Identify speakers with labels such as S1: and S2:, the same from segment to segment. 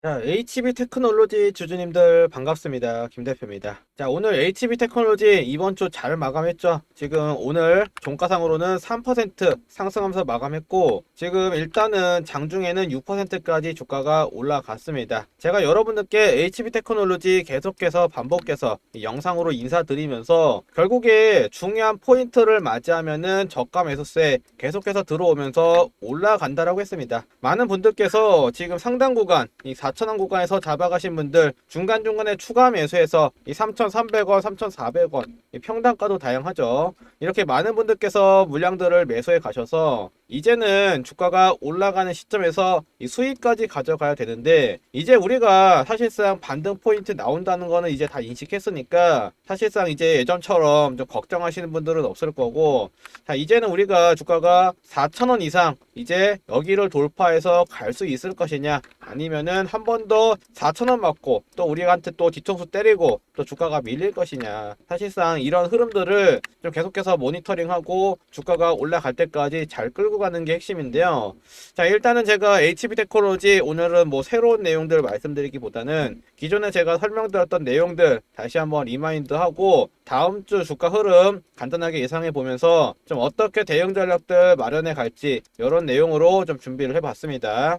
S1: 자, HB 테크놀로지 주주님들 반갑습니다. 김 대표입니다. 자, 오늘 HB 테크놀로지 이번 주 잘 마감했죠? 지금 오늘 종가상으로는 3% 상승하면서 마감했고, 지금 일단은 장중에는 6%까지 주가가 올라갔습니다. 제가 여러분들께 HB 테크놀로지 계속해서 반복해서 이 영상으로 인사드리면서 결국에 중요한 포인트를 맞이하면은 저가 매수세 계속해서 들어오면서 올라간다라고 했습니다. 많은 분들께서 지금 상당 구간 이 4,000원 구간에서 잡아가신 분들 중간중간에 추가 매수해서 이 3,300원, 3,400원 이 평단가도 다양하죠. 이렇게 많은 분들께서 물량들을 매수해 가셔서 이제는 주가가 올라가는 시점에서 이 수익까지 가져가야 되는데 이제 우리가 사실상 반등 포인트 나온다는 거는 이제 다 인식했으니까 사실상 이제 예전처럼 좀 걱정하시는 분들은 없을 거고 자 이제는 우리가 주가가 4,000원 이상 이제 여기를 돌파해서 갈 수 있을 것이냐 아니면은 한 번 더 4,000원 맞고 또 우리한테 또 뒤통수 때리고 또 주가가 밀릴 것이냐 사실상 이런 흐름들을 좀 계속해서 모니터링하고 주가가 올라갈 때까지 잘 끌고 가는 게 핵심인데요. 자, 일단은 제가 HB 테크놀로지 오늘은 뭐 새로운 내용들 말씀드리기보다는 기존에 제가 설명드렸던 내용들 다시 한번 리마인드하고 다음 주 주가 흐름 간단하게 예상해 보면서 좀 어떻게 대응 전략들 마련해 갈지 이런 내용으로 좀 준비를 해 봤습니다.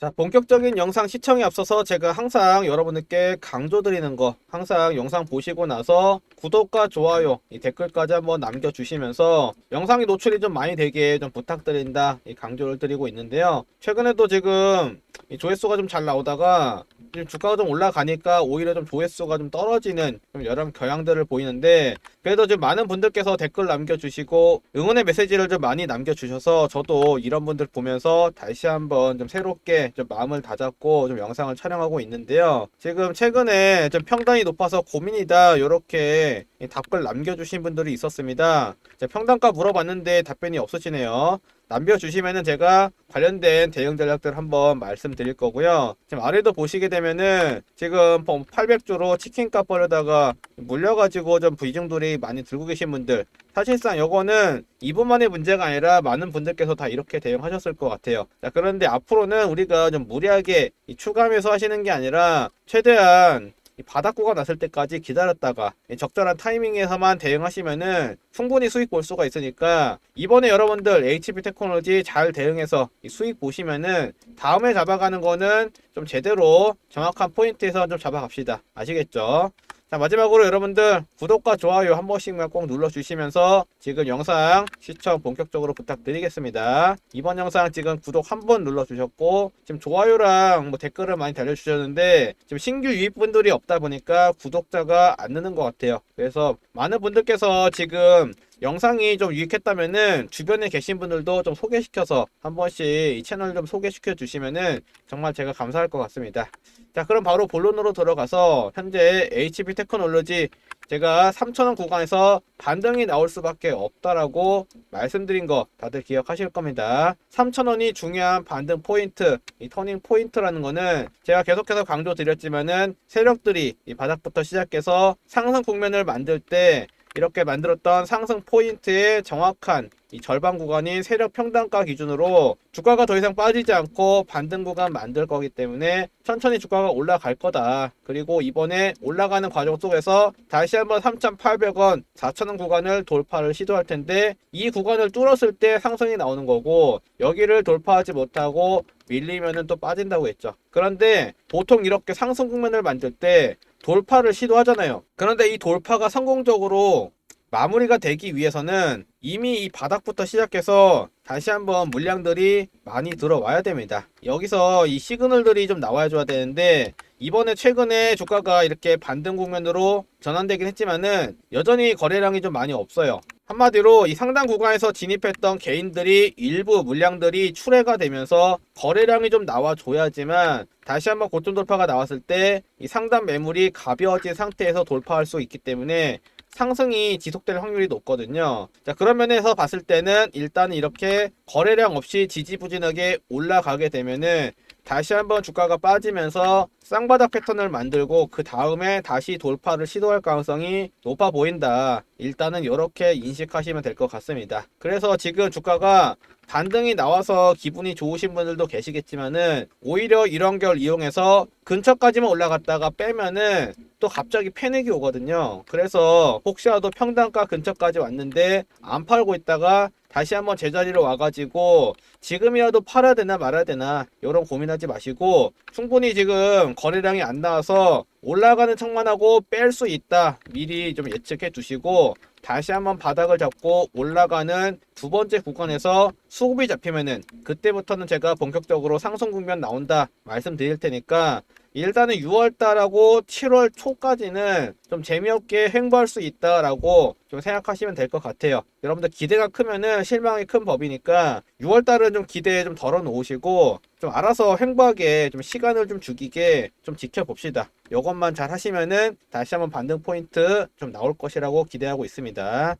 S1: 자, 본격적인 영상 시청에 앞서서 제가 항상 여러분들께 강조드리는 거, 항상 영상 보시고 나서 구독과 좋아요, 이 댓글까지 한번 남겨주시면서 영상이 노출이 좀 많이 되게 좀 부탁드린다, 이 강조를 드리고 있는데요. 최근에도 지금 이 조회수가 좀 잘 나오다가 지금 주가가 좀 올라가니까 오히려 좀 조회수가 좀 떨어지는 좀 여러 경향들을 보이는데 그래도 좀 많은 분들께서 댓글 남겨주시고 응원의 메시지를 좀 많이 남겨주셔서 저도 이런 분들 보면서 다시 한번 좀 새롭게 좀 마음을 다잡고 좀 영상을 촬영하고 있는데요. 지금 최근에 좀 평단이 높아서 고민이다 이렇게 답글 남겨주신 분들이 있었습니다. 평단가 물어봤는데 답변이 없으시네요. 남겨주시면은 제가 관련된 대응 전략들 한번 말씀드릴 거고요. 지금 아래도 보시게 되면은 지금 800주로 치킨값 벌려다가 물려가지고 좀 비중들이 많이 들고 계신 분들 사실상 요거는 이분만의 문제가 아니라 많은 분들께서 다 이렇게 대응하셨을 것 같아요. 자, 그런데 앞으로는 우리가 좀 무리하게 이 추가하면서 하시는 게 아니라 최대한 이 바닥구가 났을 때까지 기다렸다가 이 적절한 타이밍에서만 대응하시면은 충분히 수익 볼 수가 있으니까 이번에 여러분들 HB 테크놀로지 잘 대응해서 이 수익 보시면은 다음에 잡아가는 거는 좀 제대로 정확한 포인트에서 좀 잡아갑시다. 아시겠죠? 자, 마지막으로 여러분들 구독과 좋아요 한 번씩만 꼭 눌러주시면서 지금 영상 시청 본격적으로 부탁드리겠습니다. 이번 영상 지금 구독 한 번 눌러주셨고 지금 좋아요랑 뭐 댓글을 많이 달려주셨는데 지금 신규 유입분들이 없다 보니까 구독자가 안 느는 것 같아요. 그래서 많은 분들께서 지금 영상이 좀 유익했다면은 주변에 계신 분들도 좀 소개시켜서 한 번씩 이 채널 좀 소개시켜 주시면은 정말 제가 감사할 것 같습니다. 자, 그럼 바로 본론으로 들어가서 현재 HB 테크놀로지 제가 3,000원 구간에서 반등이 나올 수밖에 없다라고 말씀드린 거 다들 기억하실 겁니다. 3,000원이 중요한 반등 포인트, 이 터닝 포인트라는 거는 제가 계속해서 강조 드렸지만은 세력들이 이 바닥부터 시작해서 상승 국면을 만들 때 이렇게 만들었던 상승 포인트의 정확한 이 절반 구간인 세력 평단가 기준으로 주가가 더 이상 빠지지 않고 반등 구간 만들 거기 때문에 천천히 주가가 올라갈 거다. 그리고 이번에 올라가는 과정 속에서 다시 한번 3,800원, 4,000원 구간을 돌파를 시도할 텐데 이 구간을 뚫었을 때 상승이 나오는 거고 여기를 돌파하지 못하고 밀리면은 또 빠진다고 했죠. 그런데 보통 이렇게 상승 국면을 만들 때 돌파를 시도하잖아요. 그런데 이 돌파가 성공적으로 마무리가 되기 위해서는 이미 이 바닥부터 시작해서 다시 한번 물량들이 많이 들어와야 됩니다. 여기서 이 시그널들이 좀 나와야 줘야 되는데 이번에 최근에 주가가 이렇게 반등 국면으로 전환되긴 했지만은 여전히 거래량이 좀 많이 없어요. 한마디로 이 상단 구간에서 진입했던 개인들이 일부 물량들이 출회가 되면서 거래량이 좀 나와줘야지만 다시 한번 고점 돌파가 나왔을 때 이 상단 매물이 가벼워진 상태에서 돌파할 수 있기 때문에 상승이 지속될 확률이 높거든요. 자, 그런 면에서 봤을 때는 일단 이렇게 거래량 없이 지지부진하게 올라가게 되면은 다시 한번 주가가 빠지면서 쌍바닥 패턴을 만들고 그 다음에 다시 돌파를 시도할 가능성이 높아 보인다. 일단은 이렇게 인식하시면 될 것 같습니다. 그래서 지금 주가가 반등이 나와서 기분이 좋으신 분들도 계시겠지만은 오히려 이런 결 이용해서 근처까지만 올라갔다가 빼면은 또 갑자기 패닉이 오거든요. 그래서 혹시라도 평단가 근처까지 왔는데 안 팔고 있다가 다시 한번 제자리로 와가지고 지금이라도 팔아야 되나 말아야 되나 이런 고민하지 마시고 충분히 지금 거래량이 안 나와서 올라가는 척만 하고 뺄 수 있다 미리 좀 예측해 두시고 다시 한번 바닥을 잡고 올라가는 두 번째 구간에서 수급이 잡히면은 그때부터는 제가 본격적으로 상승 국면 나온다 말씀드릴 테니까 일단은 6월달하고 7월 초까지는 좀 재미없게 횡보할 수 있다라고 좀 생각하시면 될 것 같아요. 여러분들 기대가 크면은 실망이 큰 법이니까 6월 달은 좀 기대 좀 덜어 놓으시고 좀 알아서 횡보하게 좀 시간을 좀 죽이게 좀 지켜봅시다. 이것만 잘 하시면은 다시 한번 반등 포인트 좀 나올 것이라고 기대하고 있습니다.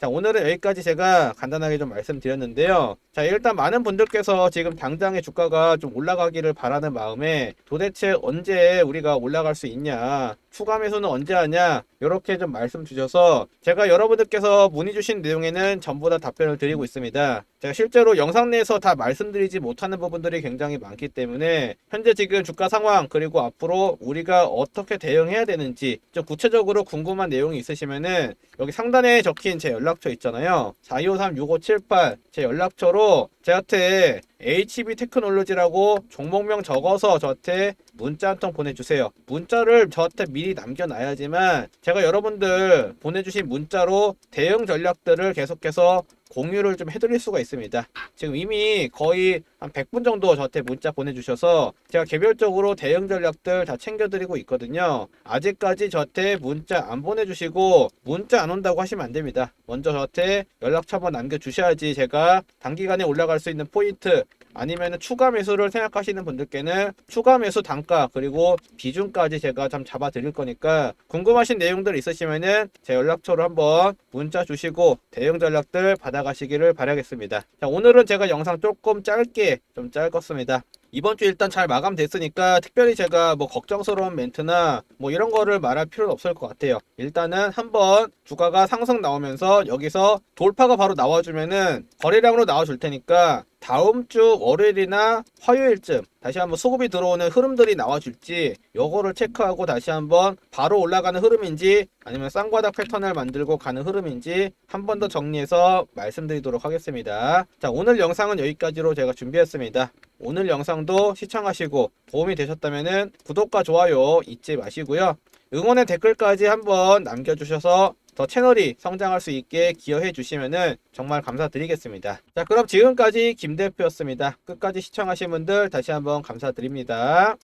S1: 자, 오늘은 여기까지 제가 간단하게 좀 말씀드렸는데요. 자, 일단 많은 분들께서 지금 당장의 주가가 좀 올라가기를 바라는 마음에 도대체 언제 우리가 올라갈 수 있냐, 추가 매수는 언제 하냐, 이렇게 좀 말씀 주셔서 제가 여러분들께서 문의 주신 내용에는 전부 다 답변을 드리고 있습니다. 제가 실제로 영상 내에서 다 말씀드리지 못하는 부분들이 굉장히 많기 때문에 현재 지금 주가 상황 그리고 앞으로 우리가 어떻게 대응해야 되는지 좀 구체적으로 궁금한 내용이 있으시면은 여기 상단에 적힌 제 연락처 있잖아요. 42536578 제 연락처로 저한테 HB 테크놀로지라고 종목명 적어서 저한테 문자 한 통 보내주세요. 문자를 저한테 미리 남겨놔야지만 제가 여러분들 보내주신 문자로 대응 전략들을 계속해서 공유를 좀 해드릴 수가 있습니다. 지금 이미 거의 한 100분 정도 저한테 문자 보내주셔서 제가 개별적으로 대응 전략들 다 챙겨드리고 있거든요. 아직까지 저한테 문자 안 보내주시고 문자 안 온다고 하시면 안 됩니다. 먼저 저한테 연락처 한번 남겨주셔야지 제가 단기간에 올라갈 수 있는 포인트 아니면 추가 매수를 생각하시는 분들께는 추가 매수 단가 그리고 비중까지 제가 좀 잡아 드릴 거니까 궁금하신 내용들 있으시면은 제 연락처로 한번 문자 주시고 대응 전략들 받아가시기를 바라겠습니다. 자, 오늘은 제가 영상 조금 짧게 좀 짧겠습니다. 이번 주 일단 잘 마감됐으니까 특별히 제가 뭐 걱정스러운 멘트나 뭐 이런 거를 말할 필요는 없을 것 같아요. 일단은 한번 주가가 상승 나오면서 여기서 돌파가 바로 나와주면은 거래량으로 나와줄 테니까 다음 주 월요일이나 화요일쯤 다시 한번 수급이 들어오는 흐름들이 나와줄지 요거를 체크하고 다시 한번 바로 올라가는 흐름인지 아니면 쌍바닥 패턴을 만들고 가는 흐름인지 한 번 더 정리해서 말씀드리도록 하겠습니다. 자 오늘 영상은 여기까지로 제가 준비했습니다. 오늘 영상도 시청하시고 도움이 되셨다면 구독과 좋아요 잊지 마시고요. 응원의 댓글까지 한번 남겨주셔서 더 채널이 성장할 수 있게 기여해 주시면 정말 감사드리겠습니다. 자, 그럼 지금까지 김 대표였습니다. 끝까지 시청하신 분들 다시 한번 감사드립니다.